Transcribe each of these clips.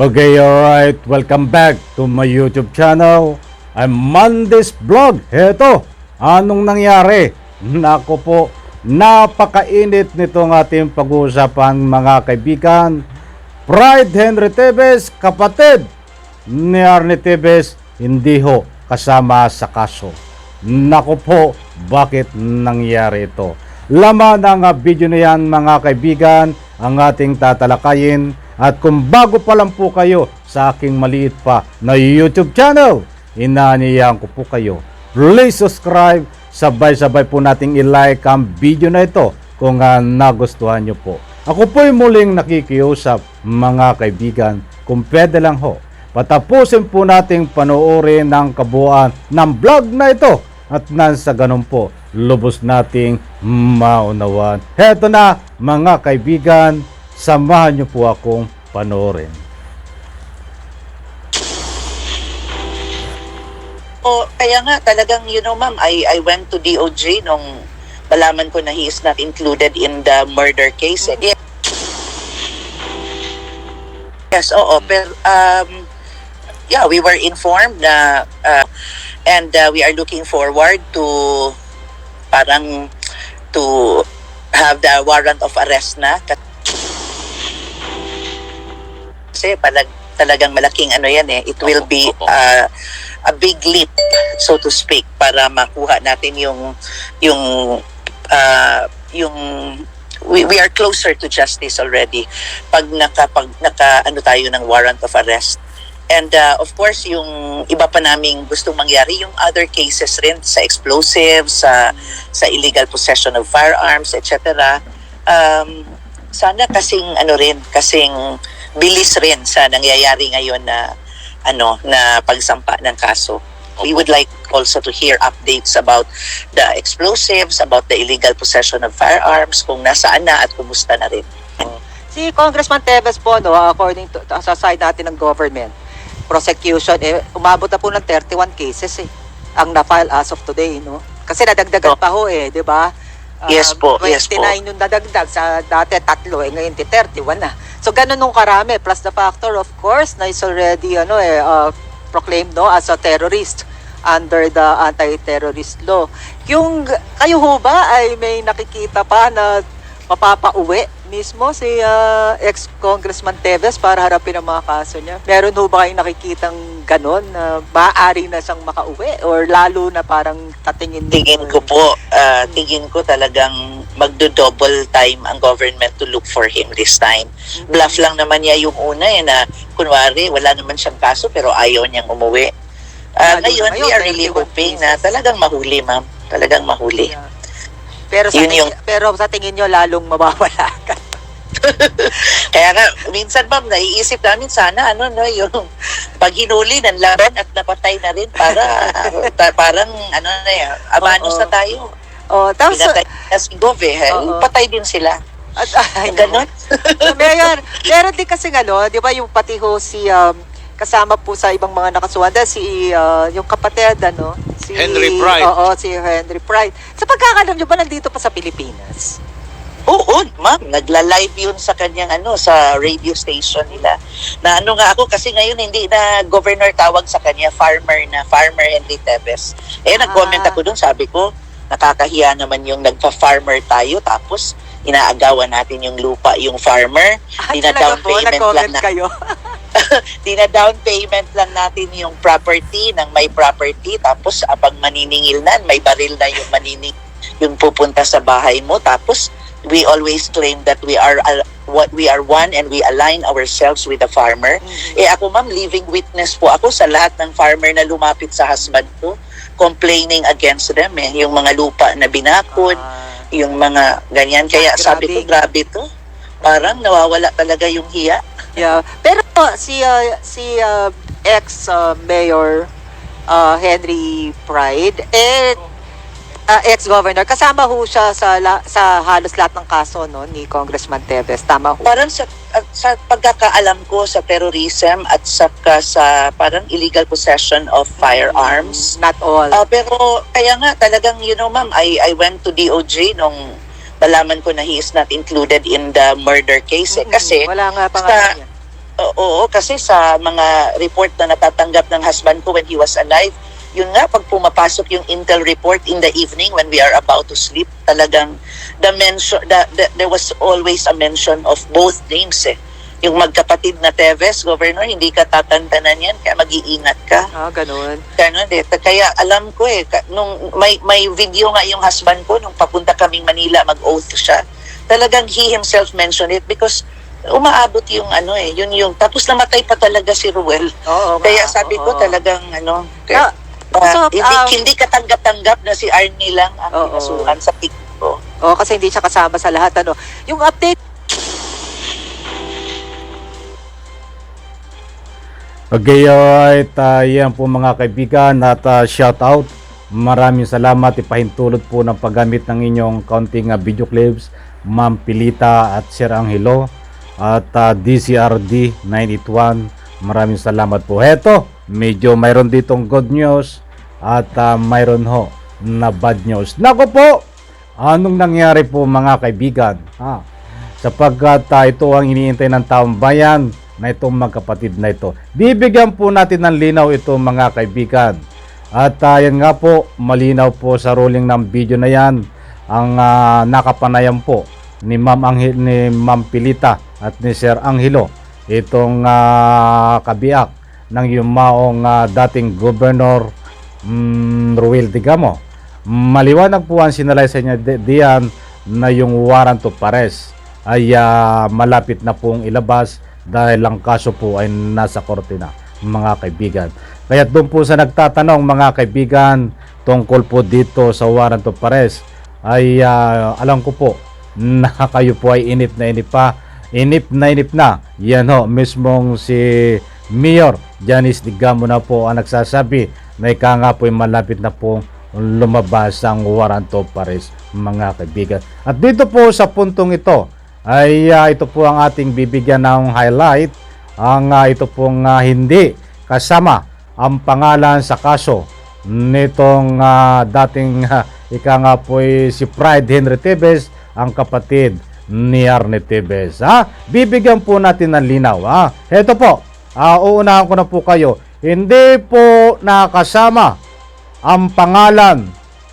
Okay, alright. Welcome back to my YouTube channel. I'm Mondays Vlog. Heto, anong nangyari? Nako po, napakainit nitong ating pag-uusapan mga kaibigan. Pride Henry Tevez, kapatid ni Arne Tevez, hindi ho kasama sa kaso. Nako po, bakit nangyari ito? Laman ng video na yan mga kaibigan ang ating tatalakayin at kung bago pa lang po kayo sa aking maliit pa na YouTube channel, inaaniyahan ko po kayo. Please subscribe, sabay-sabay po nating i-like ang video na ito kung ah, nagustuhan nyo po. Ako po'y muling nakikiusap mga kaibigan kung pwede lang ho. Patapusin po nating panoorin ng kabuuan ng vlog na ito at nang sa ganun po, lubos nating maunawan. Heto na mga kaibigan, samahan niyo po akong panoorin. O, kaya nga, talagang, you know, ma'am, I, I went to DOJ nung malaman ko na he is not included in the murder case. Eh. Yes, yes oo. Pero, um, yeah, we were informed na, uh, and uh, we are looking forward to, parang, to have the warrant of arrest na. Kasi palag, talagang malaking ano yan eh. It will be uh, a big leap, so to speak, para makuha natin yung yung uh, yung we, we are closer to justice already pag naka pag naka ano tayo ng warrant of arrest. And uh, of course, yung iba pa naming gustong mangyari, yung other cases rin sa explosives, sa sa illegal possession of firearms, etc. Um, sana kasing ano rin, kasing bilis rin sa nangyayari ngayon na ano na pagsampa ng kaso. We would like also to hear updates about the explosives, about the illegal possession of firearms, kung nasaan na at kumusta na rin. Si Congressman Tevez po, no, according to, sa side natin ng government, prosecution, eh, umabot na po ng 31 cases eh, ang na-file as of today, no? Kasi nadagdagan Oh. pa ho eh, di ba? Yes po, yes po. 29 yung nadagdag, sa dati tatlo, eh, ngayon 31 na. So, ganun nung karami, plus the factor, of course, na is already, ano eh, uh, proclaimed, no, as a terrorist under the anti-terrorist law. Yung, kayo ho ba ay may nakikita pa na mapapauwi mismo si ah, ex-congressman Teves para harapin ang mga kaso niya? Meron ho ba kayong nakikitang ganon na maaari na siyang makauwi or lalo na parang tatingin Tingin ko po, ah, tingin ko talagang magdo-double time ang government to look for him this time. Bluff lang naman niya yung una eh na kunwari wala naman siyang kaso pero ayaw niyang umuwi. Lalo na ngayon, we ngayon, are really 21 hoping na talagang mahuli, ma'am. Talagang mahuli. Yeah. Pero sa, Yun tingin, yung- pero sa tingin nyo lalong mawawala ka. Kaya nga, minsan ma'am, naiisip namin sana, ano, no, yung pag hinuli ng laban at napatay na rin para, ta- parang, ano na yan, amanos Oo. na tayo. Oh, tapos Pinatay na si Gov, eh. Patay din sila. at, ay, Ganon. So, Mayor, meron din kasi ano, 'di ba yung pati ho si um, kasama po sa ibang mga nakasuhan dahil si uh, yung kapatid ano, si Henry Pride. Oo, si Henry Pride. Sa pagkakalam niyo ba nandito pa sa Pilipinas? Oo, ma'am, nagla-live yun sa kanyang ano sa radio station nila. Na ano nga ako kasi ngayon hindi na governor tawag sa kanya, farmer na, farmer Henry Tevez. Eh nag-comment Ah. ako doon, sabi ko, nakakahiya naman yung nagpa-farmer tayo tapos inaagawan natin yung lupa, yung farmer. Ah, Di na talaga down po, payment nag-comment lang na- kayo. Di na down payment lang natin yung property ng may property tapos abang maniningil na, may baril na yung manining yung pupunta sa bahay mo tapos we always claim that we are al- what we are one and we align ourselves with the farmer. Eh ako ma'am, living witness po ako sa lahat ng farmer na lumapit sa husband ko complaining against them eh, yung mga lupa na binakod, Ah, yung mga ganyan. Kaya Ah, sabi ko, grabe to. Parang nawawala talaga yung hiya. Yeah. Pero uh, si uh, si uh, ex uh, mayor uh, Henry Pride eh uh, ex-governor kasama ho siya sa la- sa halos lahat ng kaso no ni Congressman Teves tama ho parang sa sa pagkakaalam ko sa terrorism at saka sa parang illegal possession of firearms. not all Ah, pero kaya nga talagang you know ma'am, I I went to DOJ nung malaman ko na he is not included in the murder case eh. Kasi wala nga pa sa- nga yan. Oo, oo, kasi sa mga report na natatanggap ng husband ko when he was alive, yun nga, pag pumapasok yung intel report in the evening when we are about to sleep, talagang the mention, the, the, there was always a mention of both names eh. Yung magkapatid na Teves, Governor, hindi ka tatantanan yan, kaya mag-iingat ka. Ah, ganun. Ganun eh. Kaya alam ko eh, nung may, may video nga yung husband ko, nung papunta kaming Manila, mag-oath siya, talagang he himself mentioned it because umaabot yung ano eh, yun yung, tapos namatay pa talaga si Ruel. Oo, Kaya sabi ko oo. talagang ano, kaya, so, hindi, um, hindi katanggap-tanggap na si Arnie lang ang Oo. pinasukan sa pick ko. Oo, kasi hindi siya kasama sa lahat. Ano. Yung update Okay, alright. Uh, yan po mga kaibigan at uh, shout out. Maraming salamat. Ipahintulot po ng paggamit ng inyong counting uh, video clips. Ma'am Pilita at Sir Angelo at uh, DCRD 981. Maraming salamat po. Heto, medyo mayroon ditong good news at uh, mayroon ho na bad news. Nako po, anong nangyari po mga kaibigan? Ha? sapagkat ah, ito ang iniintay ng taong bayan na itong magkapatid na ito. Bibigyan po natin ng linaw ito mga kaibigan. At ah, yan nga po, malinaw po sa ruling ng video na yan ang ah, nakapanayan po ni Ma'am Angel, ni Ma'am Pilita at ni Sir Angelo itong ah, kabiak ng yumaong ah, dating gobernador mm, Ruel Digamo. Maliwanag po ang sinalay sa niya di- diyan na yung warrant of arrest ay ah, malapit na pong ilabas dahil ang kaso po ay nasa korte na mga kaibigan. Kaya doon po sa nagtatanong mga kaibigan tungkol po dito sa warrant of arrest ay ah, alam ko po na kayo po ay inip na inip pa inip na inip na yan ho mismong si Mayor Janice Digamo na po ang nagsasabi na ika nga po ay malapit na po lumabas ang warrant of arrest mga kaibigan. At dito po sa puntong ito ay ah, ito po ang ating bibigyan ng highlight ang ah, ito pong ah, hindi kasama ang pangalan sa kaso nitong ah, dating ah, ika nga po si Pride Henry Tevez ang kapatid ni Arne Tevez. Ha? Bibigyan po natin ng linaw. Ha? Ito po, ah, uunahan ko na po kayo. Hindi po nakasama ang pangalan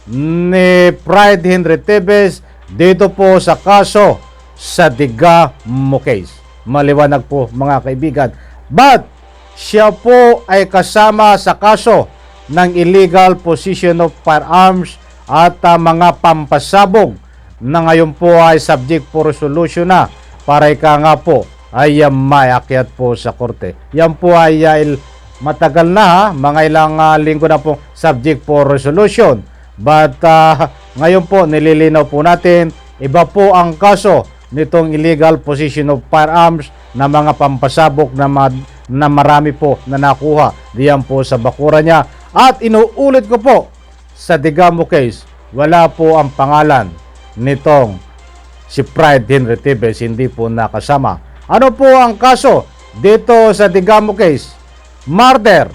ni Pride Henry Tevez dito po sa kaso sa Diga case. Maliwanag po mga kaibigan. But siya po ay kasama sa kaso ng illegal possession of firearms at ah, mga pampasabog na ngayon po ay subject for resolution na para ika nga po ay uh, maiakyat po sa korte. Yan po ay ah, il- matagal na ha, mga ilang ah, linggo na po subject for resolution. But ah, ngayon po nililinaw po natin, iba po ang kaso nitong illegal possession of firearms na mga pampasabog na, ma- na marami po na nakuha diyan po sa bakura niya. At inuulit ko po sa Digamo case, wala po ang pangalan nitong si Pride Henry Tibes hindi po nakasama. Ano po ang kaso dito sa Digamo case? Murder,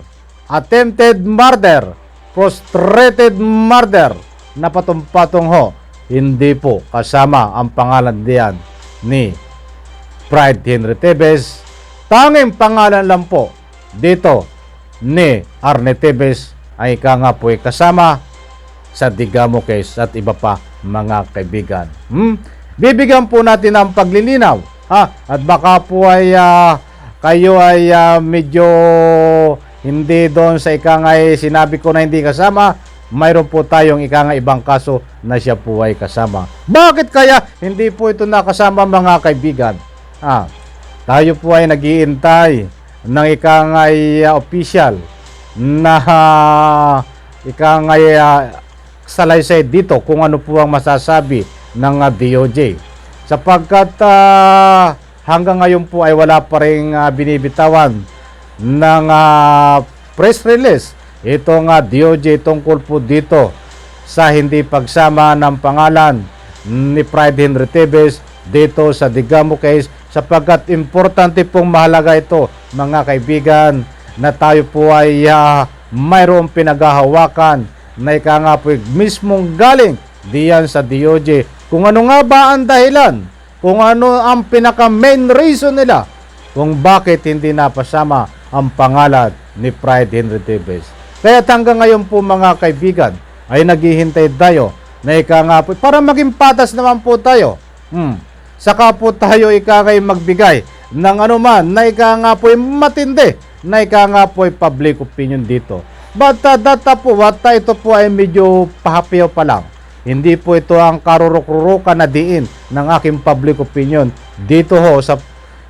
attempted murder, frustrated murder na patong-patong ho. Hindi po kasama ang pangalan diyan ni Pride Henry Tevez. Tanging pangalan lang po dito ni Arne Tevez ay ika nga po ay kasama sa Digamo case at iba pa mga kaibigan. Hmm? Bibigyan po natin ng paglilinaw ha? at baka po ay ah, kayo ay ah, medyo hindi doon sa ika nga ay sinabi ko na hindi kasama mayroon po tayong ika nga ibang kaso na siya po ay kasama. Bakit kaya hindi po ito nakasama mga kaibigan? Ah, tayo po ay nagiintay ng ika nga ay ah, official na ah, ika nga ah, salaysay dito kung ano po ang masasabi ng ah, DOJ. Sapagkat ah, hanggang ngayon po ay wala pa rin ah, binibitawan ng ah, press release itong uh, DOJ tungkol po dito sa hindi pagsama ng pangalan ni Pride Henry Tevez dito sa Digamo case sapagkat importante pong mahalaga ito mga kaibigan na tayo po ay ah, mayroong pinaghahawakan na ika nga po mismong galing diyan sa DOJ kung ano nga ba ang dahilan kung ano ang pinaka main reason nila kung bakit hindi napasama ang pangalan ni Pride Henry Tevez. Kaya hanggang ngayon po mga kaibigan ay naghihintay tayo na ika nga po, para maging patas naman po tayo. Hmm. Saka po tayo ika ngayon magbigay ng anuman na ika nga po matindi na ika nga po public opinion dito. But uh, data po, what uh, ito po ay medyo pahapiyaw pa lang. Hindi po ito ang karurok-rurukan na diin ng aking public opinion dito ho sa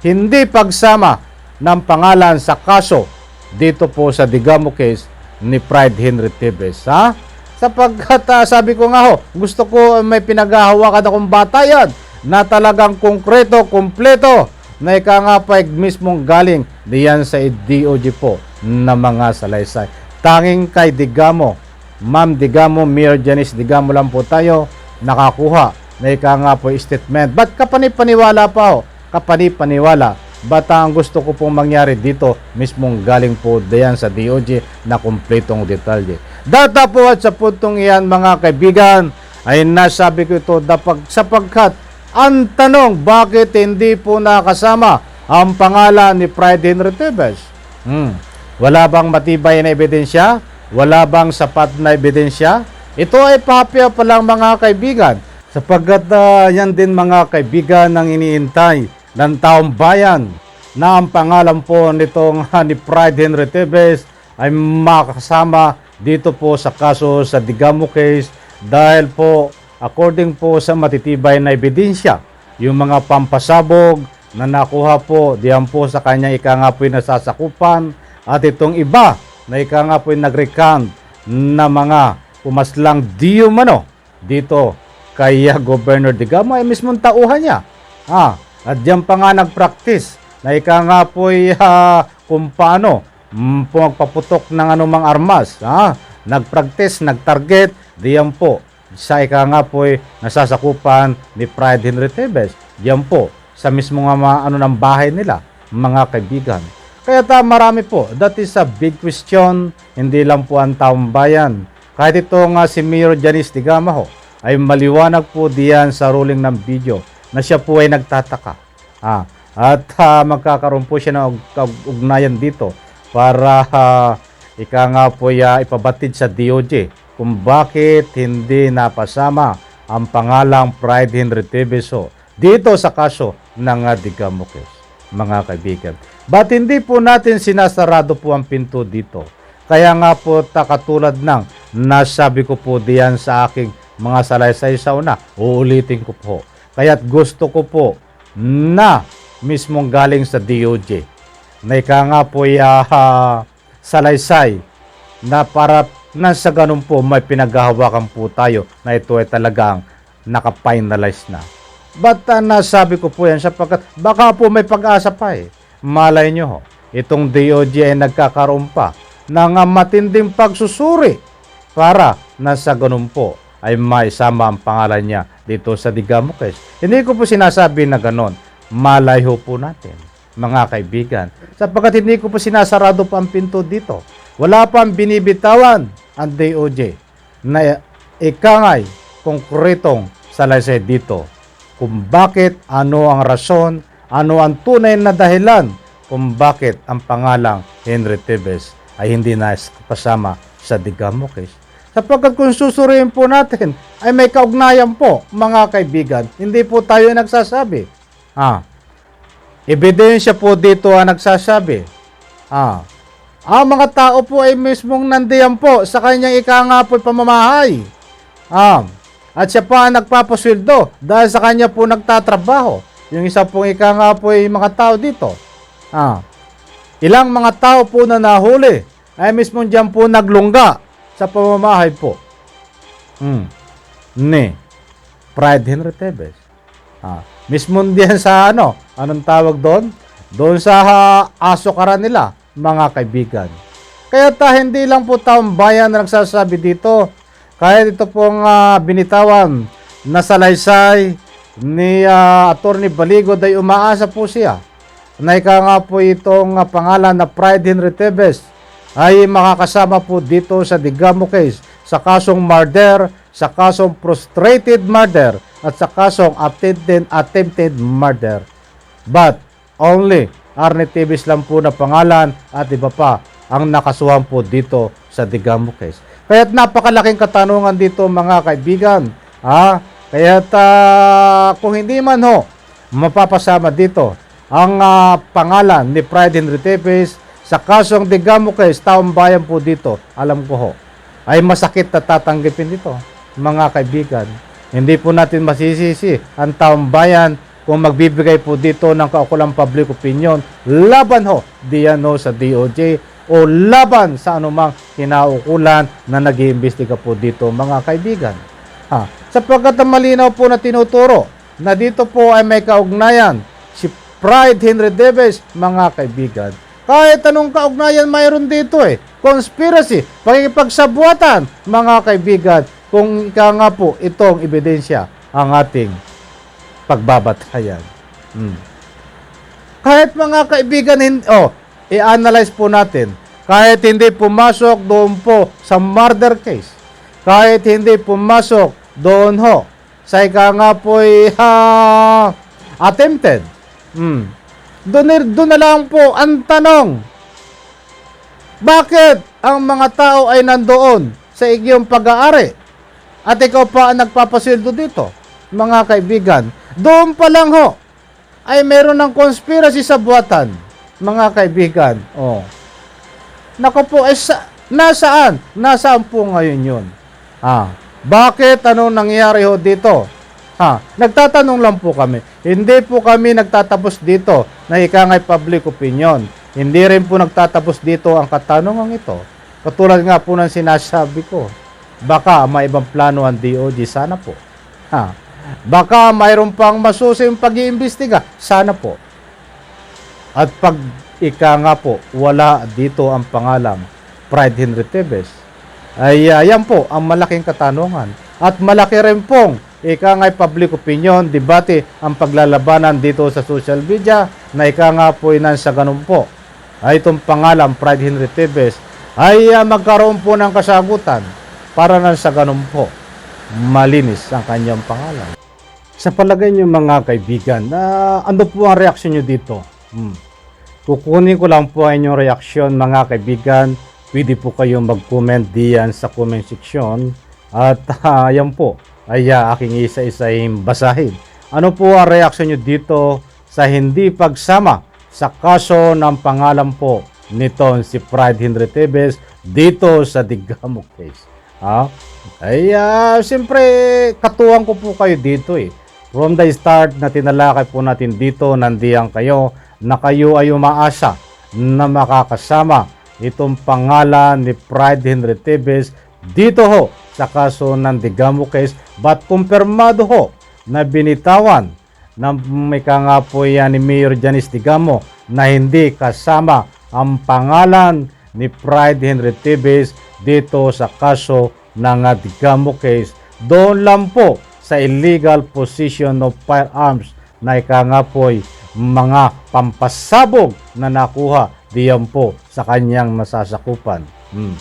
hindi pagsama ng pangalan sa kaso dito po sa Digamo case ni Pride Henry Tevez. Ha? Sapagkat ah, sabi ko nga ho, gusto ko may pinaghahawakan akong batayan na talagang konkreto, kumpleto na ika nga pa mismong galing diyan sa DOJ po na mga salaysay. Tanging kay Digamo, Ma'am Digamo, Mayor Janice Digamo lang po tayo nakakuha na ika nga po statement. Ba't kapanipaniwala pa ho? Kapanipaniwala. Ba't ang gusto ko pong mangyari dito mismong galing po diyan sa DOJ na kumpletong detalye. Data po at sa puntong iyan mga kaibigan ay nasabi ko ito dapat sapagkat ang tanong bakit hindi po nakasama ang pangalan ni Pride Henry Tevez? Hmm. Wala bang matibay na ebidensya? Wala bang sapat na ebidensya? Ito ay papya pa lang mga kaibigan. Sapagkat ah, yan din mga kaibigan ang iniintay ng taong bayan na ang pangalan po nitong ni Pride Henry Tevez ay makasama dito po sa kaso sa Digamo case dahil po according po sa matitibay na ebidensya yung mga pampasabog na nakuha po diyan po sa kanya ika nga po nasasakupan at itong iba na ika nga po nag-recount na mga pumaslang diyo mano dito kay ah, Governor Digamo ay mismong tauhan niya. Ah, at diyan pa nga nag-practice na ika nga po kung paano mm, magpaputok ng anumang armas. Ah, nag-practice, nag-target, diyan po sa ika nga po nasasakupan ni Pride Henry Tevez. Diyan po sa mismo nga mga, ano ng bahay nila, mga kaibigan. Kaya ta marami po, that is a big question, hindi lang po ang taong bayan. Kahit ito nga si Mayor Janice Digama ho, ay maliwanag po diyan sa ruling ng video na siya po ay nagtataka. Ah, at ah, magkakaroon po siya ng ug- ug- ugnayan dito para ah, ika nga po ya, ipabatid sa DOJ kung bakit hindi napasama ang pangalang Pride Henry Tevez ho dito sa kaso ng uh, mga kaibigan. Ba't hindi po natin sinasarado po ang pinto dito? Kaya nga po ta katulad ng nasabi ko po diyan sa aking mga salaysay sa una, uulitin ko po. Kaya't gusto ko po na mismong galing sa DOJ na ika nga po ay ah, salaysay na para na sa ganun po may pinaghahawakan po tayo na ito ay talagang nakafinalize na. But uh, nasabi ko po yan sapagkat baka po may pag-asa pa eh. Malay nyo ho, itong DOJ ay nagkakaroon pa ng uh, matinding pagsusuri para na sa ganun po ay maisama ang pangalan niya dito sa Digamo case. Hindi ko po sinasabi na ganon. Malay po natin, mga kaibigan. Sapagkat hindi ko po sinasarado pa ang pinto dito. Wala pang binibitawan ang DOJ na ikangay konkretong salaysay dito kung bakit, ano ang rason, ano ang tunay na dahilan kung bakit ang pangalang Henry Tevez ay hindi na kasama sa Digamo case. Sapagkat kung susuriin po natin, ay may kaugnayan po, mga kaibigan. Hindi po tayo nagsasabi. Ah, ebidensya po dito ang nagsasabi. Ah, ang mga tao po ay mismong nandiyan po sa kanyang ika nga po pamamahay. Ah, at siya pa ang nagpapasweldo dahil sa kanya po nagtatrabaho. Yung isa pong ika nga mga tao dito. Ah, ilang mga tao po na nahuli ay mismong diyan po naglungga sa pamamahay po. Hmm. Ni Pride Henry Tevez. Ah, mismo diyan sa ano, anong tawag doon? Doon sa ah, aso kara nila, mga kaibigan. Kaya ta hindi lang po taong bayan na nagsasabi dito. Kahit ito pong ah, binitawan na salaysay ni uh, Attorney Baligo ay umaasa po siya na ika nga po itong ah, pangalan na Pride Henry Tevez ay makakasama po dito sa Digamo case sa kasong murder, sa kasong frustrated murder at sa kasong attempted, attempted murder. But only Arnetibis lang po na pangalan at iba pa ang nakasuhan po dito sa Digamo case. Kaya't napakalaking katanungan dito mga kaibigan. Ha? Kaya't ah, kung hindi man ho mapapasama dito ang ah, pangalan ni Pride Henry Tepes sa kasong Digamo case, taong bayan po dito, alam ko ho, ay masakit na tatanggipin dito mga kaibigan. Hindi po natin masisisi ang taong bayan kung magbibigay po dito ng kaukulang public opinion laban ho diyan ho sa DOJ o laban sa anumang kinaukulan na nag-iimbestiga po dito mga kaibigan. Ha, sapagkat ang malinaw po na tinuturo na dito po ay may kaugnayan si Pride Henry Davis mga kaibigan. Kahit anong kaugnayan mayroon dito eh. Conspiracy, pakikipagsabuatan mga kaibigan kung ika nga po itong ebidensya ang ating pagbabatayan. Hmm. Kahit mga kaibigan, hin- oh, i-analyze po natin. Kahit hindi pumasok doon po sa murder case. Kahit hindi pumasok doon ho sa ika nga po attempted. Hmm. Doon na lang po ang tanong. Bakit ang mga tao ay nandoon sa iyong pag-aari? At ikaw pa ang nagpapasildo dito, mga kaibigan. Doon pa lang ho, ay meron ng conspiracy sa buwatan, mga kaibigan. Oh. Nako po, eh, sa, nasaan? Nasaan po ngayon yun? Ah, bakit? Anong nangyari ho dito? Ha, nagtatanong lang po kami. Hindi po kami nagtatapos dito na ikangay public opinion. Hindi rin po nagtatapos dito ang katanungan ito. Katulad nga po ng sinasabi ko. Baka may ibang plano ang DOJ. Sana po. Ha, baka mayroon pang masusing pag-iimbestiga. Sana po. At pag ika nga po, wala dito ang pangalang Pride Henry Tevez, ay uh, yan po ang malaking katanungan. At malaki rin pong ika nga public opinion, debate ang paglalabanan dito sa social media na ika nga po inan sa ganun po. Ay itong pangalan Pride Henry Tevez ay uh, magkaroon po ng kasagutan para na sa ganun po malinis ang kanyang pangalan. Sa palagay niyo mga kaibigan, na ano po ang reaksyon niyo dito? Hmm. Kukunin ko lang po ang inyong reaksyon mga kaibigan. Pwede po kayong mag-comment diyan sa comment section. At uh, yan po ay aking isa-isahin basahin. Ano po ang reaksyon nyo dito sa hindi pagsama sa kaso ng pangalan po nitong si Pride Henry Tevez dito sa Digamo case? Ha? Ay, uh, siyempre, katuwang ko po kayo dito eh. From the start na tinalakay po natin dito, nandiyan kayo, na kayo ay umaasa na makakasama itong pangalan ni Pride Henry Tevez dito ho sa kaso ng Digamo case but kumpirmado ho na binitawan ng may nga po yan ni Mayor Janice Digamo na hindi kasama ang pangalan ni Pride Henry Tevez dito sa kaso ng Digamo case. Doon lang po sa illegal possession of firearms na ika nga po'y mga pampasabog na nakuha diyan po sa kanyang nasasakupan. Hmm.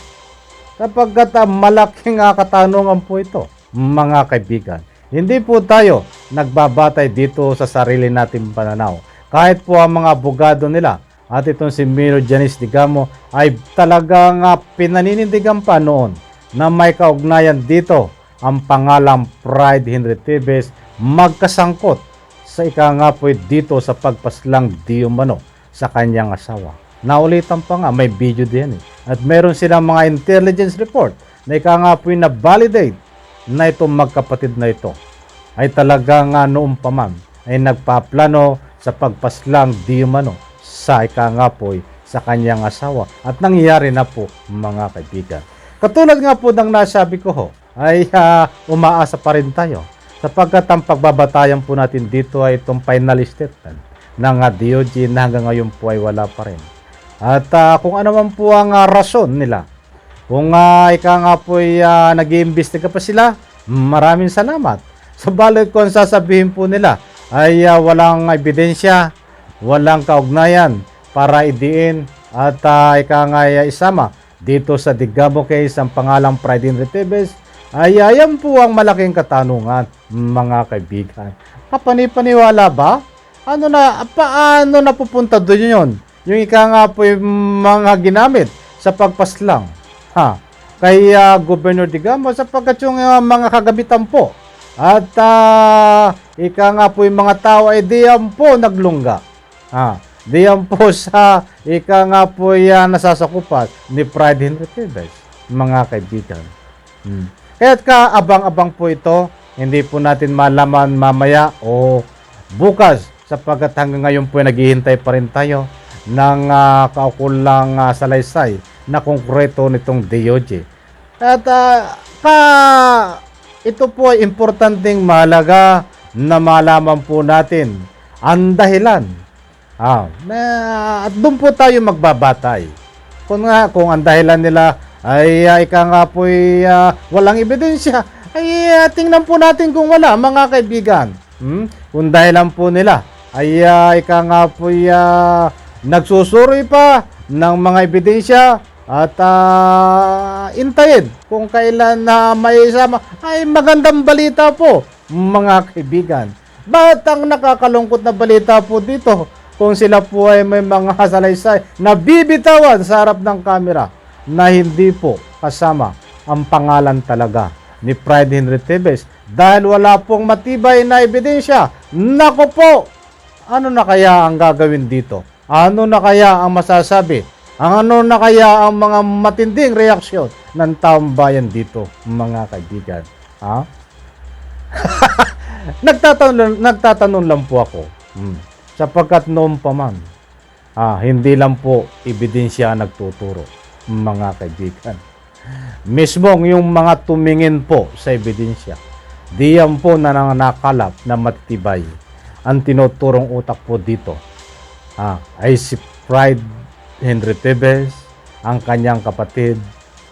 Sapagkat uh, malaking uh, katanungan po ito, mga kaibigan. Hindi po tayo nagbabatay dito sa sarili nating pananaw. Kahit po ang mga abogado nila at itong si Miro Janice Digamo ay talagang uh, pinaninindigan pa noon na may kaugnayan dito ang pangalang Pride Henry Tevez magkasangkot sa ika nga po dito sa pagpaslang di umano sa kanyang asawa. Naulitan pa nga, may video din eh. At meron silang mga intelligence report na ika nga po na-validate na itong magkapatid na ito ay talaga nga noong pa man ay nagpaplano sa pagpaslang di umano sa ika nga po sa kanyang asawa. At nangyayari na po mga kaibigan. Katulad nga po ng nasabi ko ho, ay uh, umaasa pa rin tayo sapagkat ang pagbabatayan po natin dito ay itong final statement ng uh, DOJ na hanggang ngayon po ay wala pa rin. At uh, kung ano man po ang uh, rason nila, kung uh, ika nga po ay uh, nag-iimbestiga pa sila, maraming salamat. Sabalit kung sasabihin po nila ay uh, walang ebidensya, walang kaugnayan para idiin at uh, ika nga uh, isama dito sa Digamo case ang pangalang Pride in Retibes, ay ayan po ang malaking katanungan, mga kaibigan. Kapanipaniwala ba Ano na, paano napupunta doon yun? Yung ika nga po yung mga ginamit sa pagpaslang. Ha? Kay ah, Governor Digamo sapagkat yung ah, mga kagamitan po. At ah, ika nga po yung mga tao ay diyan po naglungga. Ha? Diyan po sa ika nga po yan nasasakupan ni Pride Henry Tibes, mga kaibigan. Hmm. Kaya't kaabang-abang po ito, hindi po natin malaman mamaya o bukas sapagkat hanggang ngayon po ay naghihintay pa rin tayo ng uh, kaukulang ah, salaysay na konkreto nitong DOJ. At ah, ka, ito po ay importanteng mahalaga na malaman po natin ang dahilan. Ah, na, at doon po tayo magbabatay. Kung nga, kung ang dahilan nila ay uh, ika nga po ay ah, walang ebidensya, ay ah, tingnan po natin kung wala, mga kaibigan. Hmm? Kung dahilan po nila ay ah, ika nga po ay ah, nagsusuri pa ng mga ebidensya at ah, intayin kung kailan na may isama ay magandang balita po mga kaibigan. Ba't ang nakakalungkot na balita po dito kung sila po ay may mga salaysay na bibitawan sa harap ng kamera na hindi po kasama ang pangalan talaga ni Pride Henry Tevez dahil wala pong matibay na ebidensya. Nako po! Ano na kaya ang gagawin dito? Ano na kaya ang masasabi? Ang ano na kaya ang mga matinding reaksyon ng taong bayan dito, mga kaibigan? Ha? nagtatanong, nagtatanong lang po ako. Hmm. Sapagkat noon pa man, ah, hindi lang po ebidensya nagtuturo, mga kaibigan. Mismong yung mga tumingin po sa ebidensya, diyan po na nakalap na matibay ang tinuturong utak po dito ah, ay si Pride Henry Tevez, ang kanyang kapatid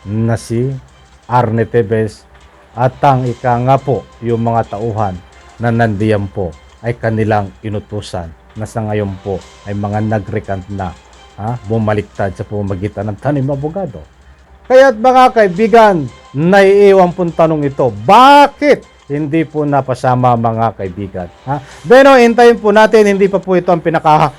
na si Arne Tevez at ang ika nga yung mga tauhan na nandiyan po ay kanilang inutusan na sa ngayon po ay mga nagrecant na ha, bumaliktad sa pumamagitan ng tanim abogado. Kaya't mga kaibigan, naiiwan pong tanong ito, bakit hindi po napasama mga kaibigan? Ha? Pero hintayin po natin, hindi pa po ito ang pinaka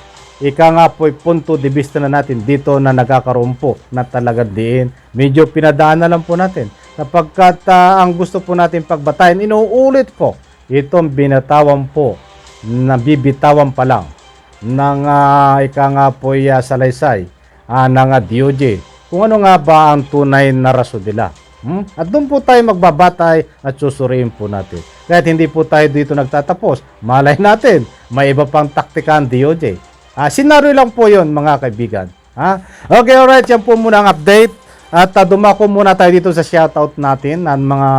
ika nga po punto de vista na natin dito na nagkakaroon po na talaga diin. Medyo pinadaan na lang po natin. Sapagkat ah, ang gusto po natin pagbatayin, inuulit po itong binatawan po na bibitawan pa lang ng ah, ika nga po ya salaysay ah, ng ah, DOJ kung ano nga ba ang tunay na rason nila. Hmm? At doon po tayo magbabatay at susuriin po natin. Kahit hindi po tayo dito nagtatapos, malay natin, may iba pang taktika ang DOJ. Ah, senaryo lang po yon mga kaibigan. Ha? Okay, alright. Yan po muna ang update. At uh, dumako muna tayo dito sa shoutout natin ang mga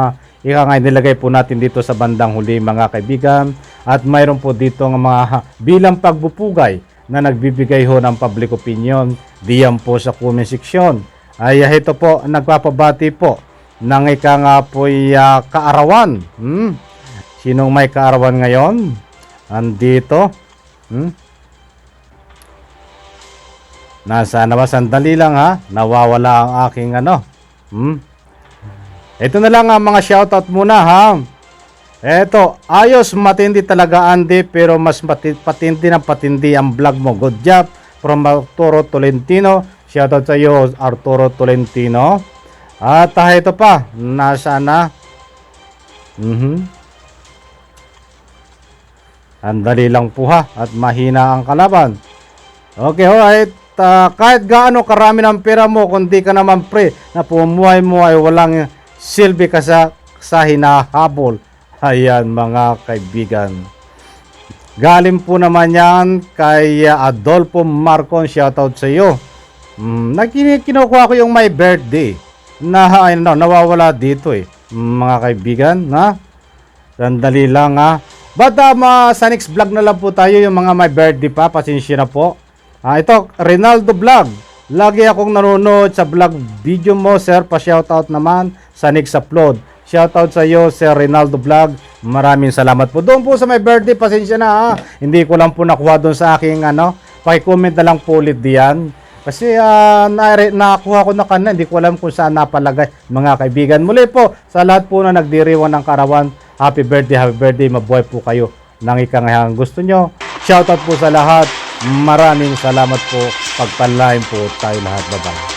ika nga nilagay po natin dito sa bandang huli mga kaibigan. At mayroon po dito ng mga bilang pagbupugay na nagbibigay ho ng public opinion diyan po sa comment section. Ay ah, ito po, nagpapabati po ng ika nga po ah, kaarawan. Hmm? Sinong may kaarawan ngayon? Andito. Hmm? Nasa na ba? Sandali lang ha. Nawawala ang aking ano. Hmm? Ito na lang ang mga shoutout muna ha. Eto, ayos matindi talaga Andy pero mas mati- patindi ng patindi ang vlog mo. Good job from Arturo Tolentino. Shoutout sa iyo Arturo Tolentino. At ah, ito pa, nasa na? Mhm. Andali lang po ha at mahina ang kalaban. Okay, alright. Ah, kahit gaano karami ng pera mo, kundi ka naman pre, na pumuhay mo ay walang silbi ka sa, sa hinahabol. Ayan mga kaibigan. Galing po naman yan kay Adolfo Marcon. Shoutout sa iyo. Mm, kinukuha ko yung my birthday na ano, nawawala dito eh. Mga kaibigan, ha? Sandali lang ha. But ah, sa next vlog na lang po tayo yung mga my birthday pa. Pasensya na po. Ah, ito, Rinaldo Vlog. Lagi akong nanonood sa vlog video mo, sir. Pa-shoutout naman sa next upload. Shoutout sa iyo, Sir Rinaldo Vlog. Maraming salamat po. Doon po sa my birthday, pasensya na ha. Hindi ko lang po nakuha doon sa aking ano. Paki-comment na lang po ulit diyan. Kasi ah, na, nakuha ko na kanina, hindi ko alam kung saan napalagay mga kaibigan. Muli po, sa lahat po na nagdiriwan ng karawan, happy birthday, happy birthday, mabuhay po kayo ng ikangahangang gusto nyo. Shoutout po sa lahat. Maraming salamat po. Pagpalain po tayo lahat. Bye-bye.